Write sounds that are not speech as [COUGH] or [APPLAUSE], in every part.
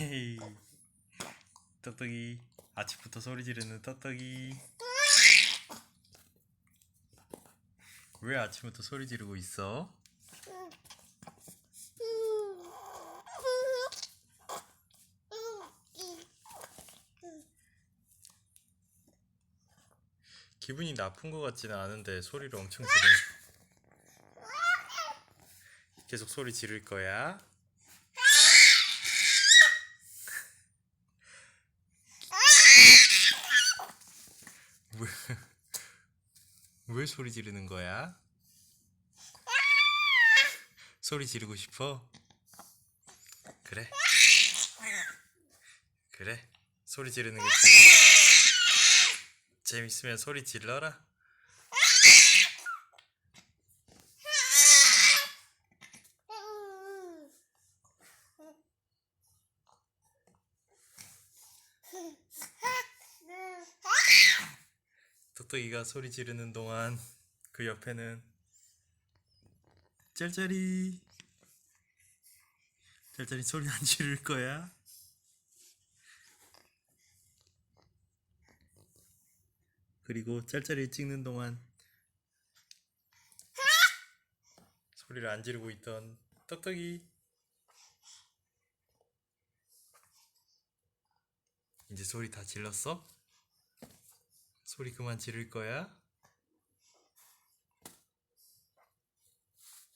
헤이 떡떡이 아침부터 소리 지르는 떡떡이 왜 아침부터 소리 지르고 있어? 기분이 나쁜 것 같지는 않은데 소리를 엄청 지르네 계속 소리 지를 거야? 왜, [LAUGHS] 왜 소리 지르는 거야? 소리 지르고 싶어? 그래. 그래. 소리 지르는 게 재밌... 재밌으면 소리 질러라. 토토기가 소리 지르는 동안 그 옆에는 짤짤이 짤짤이 소리 안 지를 거야? 그리고 짤짤이 찍는 동안 소리를 안 지르고 있던 떡떡이 이제 소리 다 질렀어? 소리 그만 지를 거야?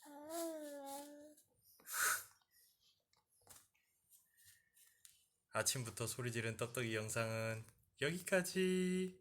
[LAUGHS] 아침부터 소리 지른 떡떡이 영상은 여기까지.